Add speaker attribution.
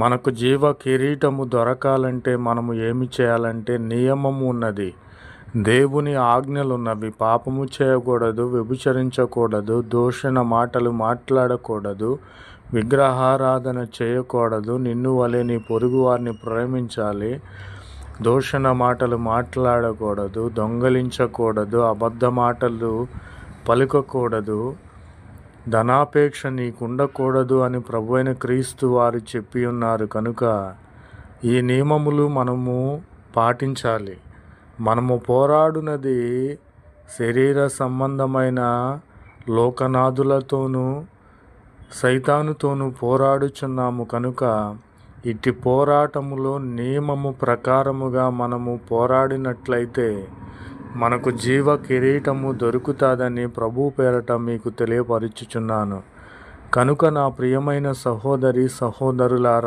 Speaker 1: మనకు జీవ కిరీటము దొరకాలంటే మనము ఏమి చేయాలంటే నియమము ఉన్నది. దేవుని ఆజ్ఞలు ఉన్నవి పాపము చేయకూడదు వ్యభిచరించకూడదు దూషణ మాటలు మాట్లాడకూడదు విగ్రహారాధన చేయకూడదు నిన్ను వలె నీ పొరుగు వారిని ప్రేమించాలి దూషణ మాటలు మాట్లాడకూడదు దొంగలించకూడదు అబద్ధ మాటలు పలుకకూడదు ధనాపేక్ష నీకు ఉండకూడదు అని ప్రభు అయిన క్రీస్తు వారు చెప్పి ఉన్నారు కనుక ఈ నియమములు మనము పాటించాలి. మనము పోరాడునది శరీర సంబంధమైన లోకనాథులతోనూ సైతానుతోనూ పోరాడుచున్నాము కనుక ఇట్టి పోరాటములో నియమము ప్రకారముగా మనము పోరాడినట్లయితే మనకు జీవ కిరీటము దొరుకుతుందని ప్రభు పేరట మీకు తెలియపరుచుచున్నాను. కనుక నా ప్రియమైన సహోదరి సహోదరులారా